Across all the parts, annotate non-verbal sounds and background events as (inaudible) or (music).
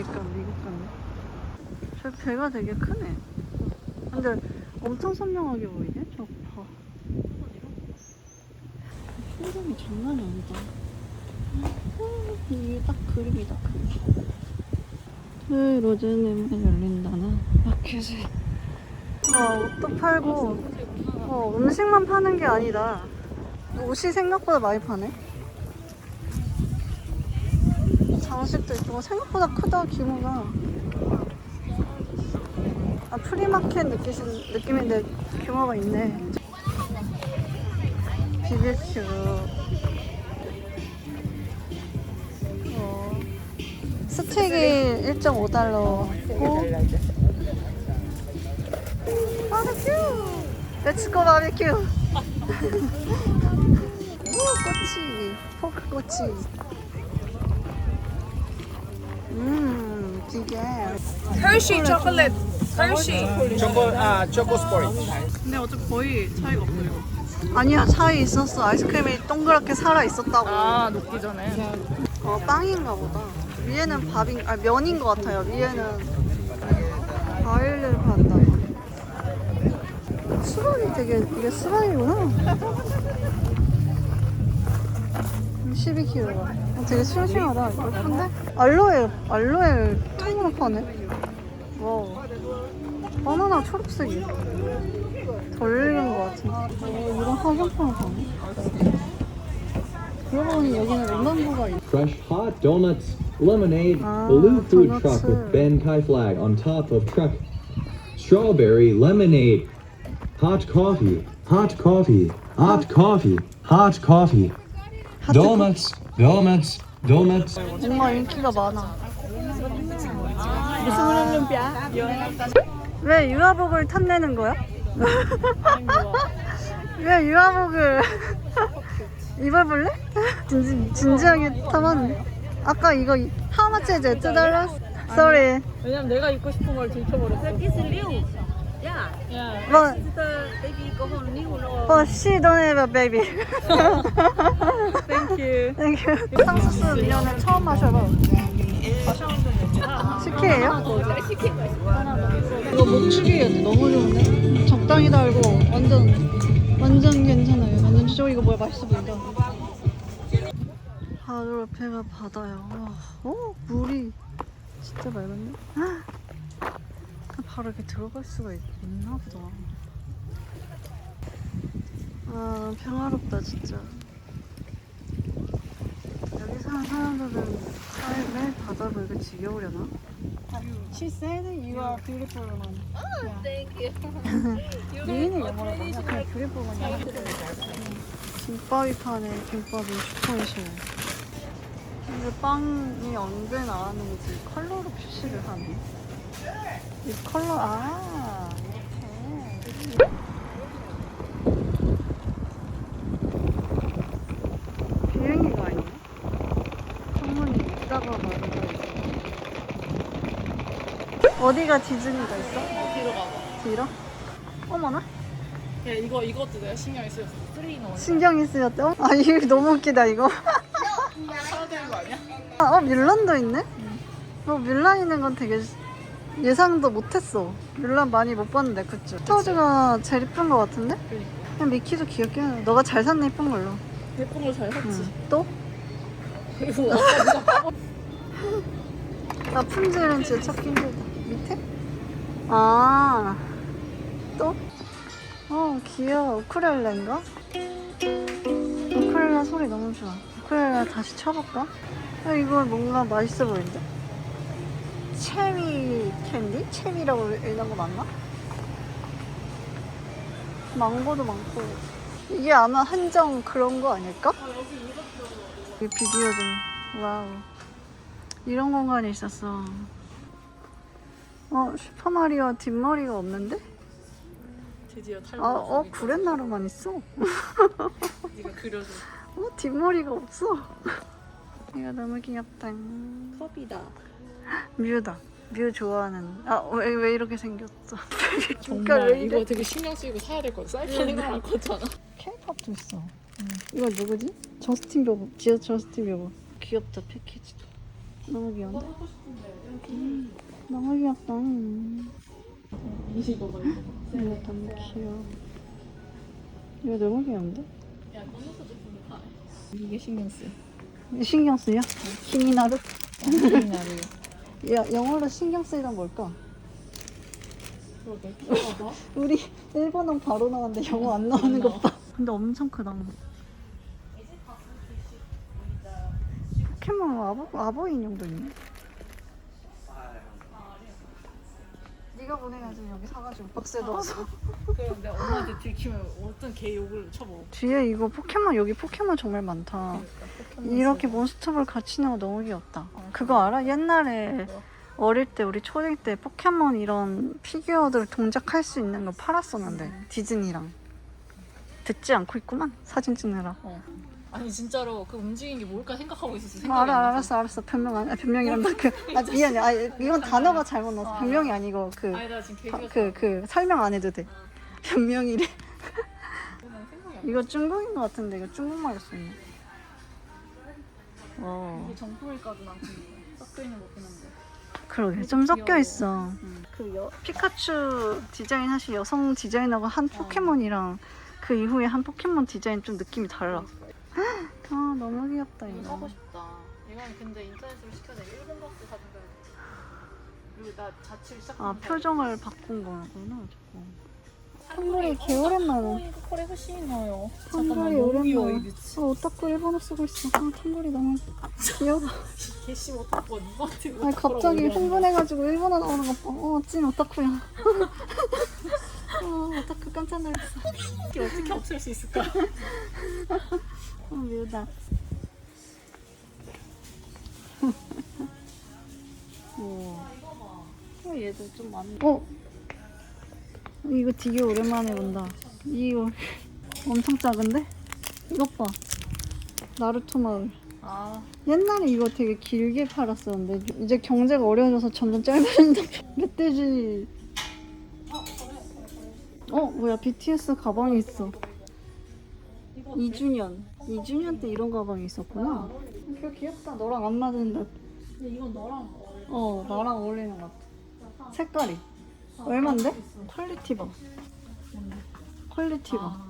보니까 미국 같네 저 배가 되게 크네. 근데 엄청 선명하게 보이네 저거 봐. 표정이 장난이 아니다. 이게 딱 그림이다 그림. 왜 로제님은 열린다나? 마켓에. 와 옷도 팔고. 어, 음식만 파는 게 아니다. 옷이 생각보다 많이 파네 장식도 있고 생각보다 크다 규모가. 아 프리마켓 느끼신 느낌인데 규모가 있네. BBQ 어, 스테이크 1.5달러고. 바베큐! 렛츠고 바베큐 오 꼬치. 포크 꼬치 음 기계 Hershey chocolate. Hershey. Choco, uh, choco sport. 근데 어차피 거의 차이가 없어 이거 아니야 차이 있었어 아이스크림이 동그랗게 살아 있었다고 아 녹기 전에. 어 빵인가 보다 위에는 밥인 아 면인 것 같아요 위에는 과일을 판다 수박이 되게 이게 수박이구나 12kg가 되게 이거 근데 알로에 알로에 통으로 파네 와우 바나나 초록색이야 덜 익은 것 같은데 어, 이런 화장품을 파네 그러고 보니 여기는 런던부가 있네 Fresh hot donuts, lemonade, Ah, blue food truck uh. with Ben Kai flag on top of truck. Strawberry lemonade, hot coffee, hot coffee, hot coffee, hot coffee. Donuts, donuts, donuts. 정말 인기가 많아. 왜 유아복을 탐내는 거야? (laughs) 왜 유아복을 (laughs) 입어볼래? 진지, 진지하게 탐하네. 아까 이거 how much is it? 2 dollars? Sorry. 왜냐면 내가 입고 싶은 걸 들켜버렸어. Yeah. Yeah. But, The baby go home new. No. but she don't have a baby. Thank you. Thank you. 상수스 미연을 처음 마셔봐. 식혜예요? 이거 목축이에요. 너무 좋은데? 적당히 달고 완전 완전 괜찮아요. 완전 저 이거 뭐야 맛있어 보인다. 바로 옆에가 바다야. 와, 어 물이 진짜 맑은데? 헉! 바로 이렇게 들어갈 수가 있, 있나 보다. 아 평화롭다 진짜. 여기 사는 사람들은 살- 매일 바다 보이고 지겨우려나? She said you are beautiful woman. Thank you. (laughs) 미인을 영어로 하냐? 그냥 beautiful woman. 김밥이 파네. 김밥이 슈퍼이시네. 근데 빵이 언제 나왔는지 컬러로 표시를 하네. 이 컬러, 아, 이렇게. 비행기가 있네. 창문이 있다가 말고 어디가 디즈니가 있어? 뒤로 가봐. 뒤로? 어머나? 야 이거 이것도 내가 신경이 쓰였어. 3 in 1. 신경이 쓰였대? 아 이거 너무 웃기다 이거 사야 되는 거 아니야? 아, 어 뮬란도 있네? 어 뮬란 있는 건 되게 예상도 못했어 뮬란 많이 못 봤는데 그쵸? 스타워즈가 제일 이쁜 거 같은데? 그니까. 그냥 미키도 귀엽게 해 너가 잘 샀네 이쁜 걸로 예쁜 걸 잘 샀지. 응. 또? 아까 까먹 라푼젤은 (laughs) 진짜 찾기 힘들다 밑에? 아 또? 어 귀여워 우쿨렐레인가? 우쿨렐레 소리 너무 좋아 우쿨렐레 다시 쳐볼까? 아, 이거 뭔가 맛있어 보이는 데? 체리 캔디? 체리라고 읽는 거 맞나? 망고도 많고 이게 아마 한정 그런 거 아닐까? 이 비디오 좀 와우 이런 공간이 있었어 어 슈퍼마리오 뒷머리가 없는데? 드디어 탈모. 아, 어 구렛나루만 있어 (laughs) 네가 그려줘. 어 뒷머리가 없어 (laughs) 이거 너무 귀엽다 컵이다. 뮤다 뮤 좋아하는 아 왜 왜 이렇게 생겼어 (laughs) 정말 왜 이래? 이거 되게 신경 쓰이고 사야 될 거. 사이즈 생각 많거잖아. 케이팝도 수 있어. 이거 누구지? 저스틴 비버. 지어 저스틴 비버. 귀엽다 패키지도. 너무 귀여운데? 음, 너무 귀엽다. 음. 이거 봐 이거. 이거 너무 귀여워. 이거 너무 귀여운데? 야. 이게 신경 쓰여. 신경 쓰여? 힘이 나도? 나를. 야, 영어로 신경 쓰이던 뭘까? 그러게. (laughs) 우리 일본어 바로 나왔는데 영어 안 나오는 것 봐. (laughs) 근데 엄청 크다. 포켓몬 아보, 아보 인형도 있네. 네가 보내가지고 여기 사가지고 박스에 넣어서. (laughs) 그럼 내가 엄마한테 들키면 어떤 개 욕을 쳐먹어. 뒤에 이거 포켓몬 여기 포켓몬 정말 많다. 이렇게 몬스터볼 같이 나와 너무 귀엽다. 그거 알아? 옛날에 어릴 때 우리 초딩 때 포켓몬 이런 피규어들 동작할 수 있는 거 팔았었는데 디즈니랑. 듣지 않고 있구만 사진 찍느라. 아니 진짜로 그 움직이는 게 뭘까 생각하고 있었어. 아, 생각이 알아 안 나서. 알았어 알았어. 변명 아니 변명이란다. 그 아, 미안해. 아 이건 단어가 잘못 나왔어 변명이 아니고 그 아니 나 지금 그 개그가 그, 그 설명 안 해도 돼. 변명이래. 난 생각이 안 나. 이거 중국인 것 같은데 이거 중국말로 쓰네 와 이게 정품일까도 난 궁금해. 섞여 있는 거 같긴 한데. 그러게 좀 섞여. 있어 그 여, 피카츄 디자인 사실 여성 디자이너가 한 포켓몬이랑 그 이후에 한 포켓몬 디자인 좀 느낌이 달라 아 너무 귀엽다 이거 이거 사고 싶다. 이건 근데 인터넷으로 시켜서 일본 박스 사준다. 그리고 나 자취를 시작한 아 표정을 바꾼 거구나 자꾸 한글이 개 오랜만에. 이거 컬이 훨씬 나요. 한글이 오랜만에. 어 오타쿠 일본어 쓰고 있어. 아 한글이 너무 귀여워. 개씨 어떡해 누구한테 아니 갑자기 흥분해가지고 일본어 나오는 거 봐 어 찐 오타쿠야. (laughs) 어 오타쿠 깜짝 놀랐어. 이게 어떻게 없앨 수 있을까? (laughs) 어 묘다. 오. 어 얘도 좀 많네. 어 이거 되게 오랜만에 본다 이거 엄청 작은데? 이것 봐 나루토 마을 아 옛날에 이거 되게 길게 팔았었는데 이제 경제가 어려워져서 점점 짧아진다. (laughs) 멧돼지. 어 뭐야 BTS 가방이 있어. 2주년. 2주년 때 이런 가방이 있었구나. 이거 귀엽다. 너랑 안 맞는다. 근데 이건 너랑 어 나랑 어울리는 것 같아. 색깔이. 얼만데? 퀄리티 봐. 퀄리티 봐.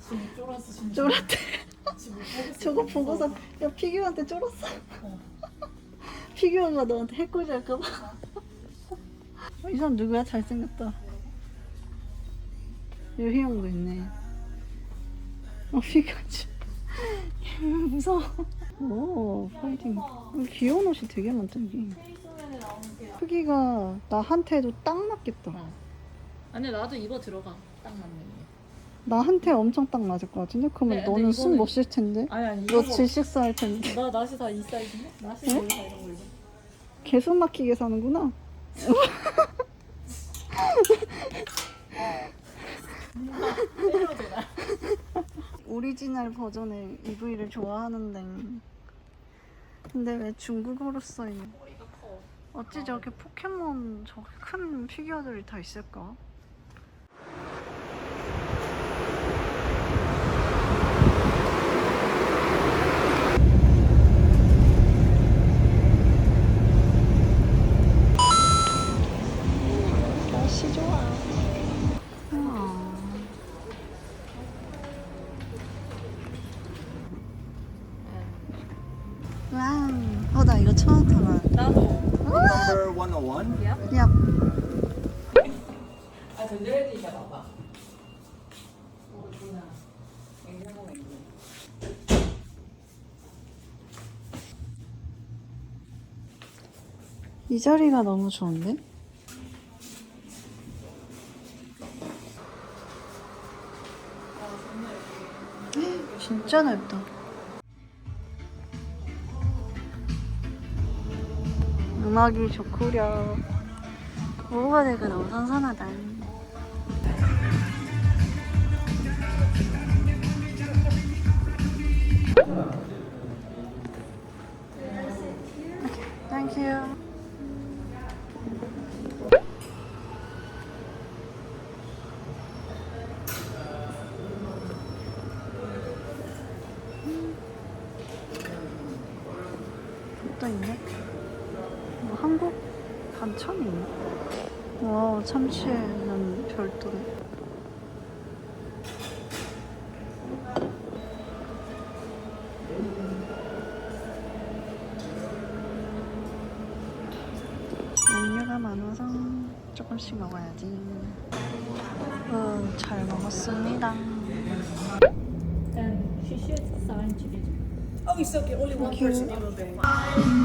지금 쫄았어 진짜. 쫄았대. 지금. 저거 보고서 야 피규어한테 쫄았어. (laughs) 피규어가 너한테 해코지 할까봐. 어, (laughs) 이 사람 누구야? 잘생겼다. 유희영도 있네. 어 피규어지. (laughs) 무서워. 오 파이팅. 귀여운 옷이 되게 많다 여기. 크기가 나한테도 딱 맞겠다. 아니 나도 이거 들어가. 딱 맞는 게. 나한테 엄청 딱 맞을 것 같은데? 그러면 네, 근데 너는 숨 이거는- 못 쉴 텐데? 아니 아니 너 이거. 질식사 할 텐데. 나 나시 다 이 사이즈인데? 나시 응? 여기다 이런 거 입어. 계속 막히게 사는구나. 때려도 되나? 오리지널 버전의 EV를 좋아하는데 근데 왜 중국어로 써있냐. 어찌 저렇게 포켓몬 저렇게 큰 피규어들이 다 있을까? 어, 나 이거 처음 타봐. 나도. Number 101. 야, 아 든든해지니까 봐봐. 이 자리가 너무 좋은데? 진짜 넓다. 음악이 좋구려. 오후가 되고 너무 선선하다. 4,000원. 와, 참치는 별도네. 음료가 많아서 조금씩 먹어야지. 어, 잘 먹었습니다. And she shares the sign together. Oh, it's okay. Only one person in a bag.